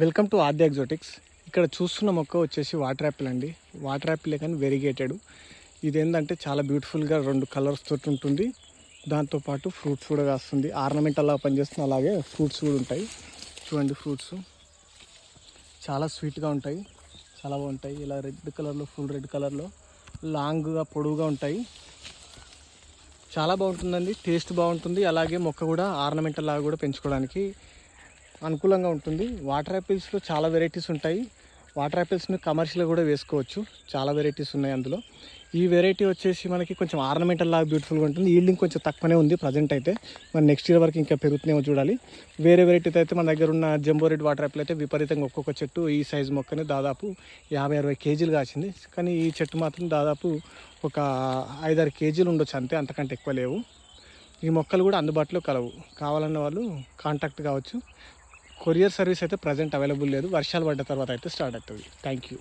Welcome to ఆద్య ఎగ్జోటిక్స్ ఇక్కడ చూస్తున్న మొక్క వచ్చేసి వాటర్ యాపిల్ అండి. వాటర్ యాపిల్ కానీ వెరిగేటెడ్. ఇది ఏంటంటే చాలా బ్యూటిఫుల్గా రెండు కలర్స్ తోటి ఉంటుంది. దాంతోపాటు ఫ్రూట్స్ కూడా కాస్తుంది. ఆర్నమెంట్ అలా పనిచేస్తుంది. అలాగే ఫ్రూట్స్ కూడా ఉంటాయి. చూడండి ఫ్రూట్స్. చాలా స్వీట్గా ఉంటాయి. చాలా బాగుంటాయి. ఇలా రెడ్ కలర్లో ఫుల్ రెడ్ కలర్లో లాంగ్గా పొడవుగా ఉంటాయి. చాలా బాగుంటుందండి. టేస్ట్ బాగుంటుంది. అలాగే మొక్క కూడా ఆర్నమెంటల్ లాగా కూడా పెంచుకోవడానికి అనుకూలంగా ఉంటుంది. వాటర్ యాపిల్స్లో చాలా వెరైటీస్ ఉంటాయి. వాటర్ యాపిల్స్ని కమర్షియల్గా కూడా వేసుకోవచ్చు. చాలా వెరైటీస్ ఉన్నాయి అందులో. ఈ వెరైటీ వచ్చేసి మనకి కొంచెం ఆర్నమెంటల్ లాగా బ్యూటిఫుల్గా ఉంటుంది. ఈల్డింగ్ కొంచెం తక్కువనే ఉంది ప్రజెంట్ అయితే. మరి నెక్స్ట్ ఇయర్ వరకు ఇంకా పెరుగుతున్నాయో చూడాలి. వేరే వెరైటీ అయితే మన దగ్గర ఉన్న జంబో రెడ్ వాటర్ యాపిల్ అయితే విపరీతంగా ఒక్కొక్క చెట్టు ఈ సైజ్ మొక్కని దాదాపు యాభై అరవై కేజీలు కాసింది. కానీ ఈ చెట్టు మాత్రం దాదాపు ఒక ఐదారు కేజీలు ఉండొచ్చు అంతే. అంతకంటే ఎక్కువ లేవు. ఈ మొక్కలు కూడా అందుబాటులో కలవు. కావాలన్న వాళ్ళు కాంటాక్ట్ కావచ్చు. కొరియర్ సర్వీస్ అయితే ప్రజెంట్ అవైలబుల్ లేదు. వర్షాలు పడ్డ తర్వాత అయితే స్టార్ట్ అవుతుంది. Thank you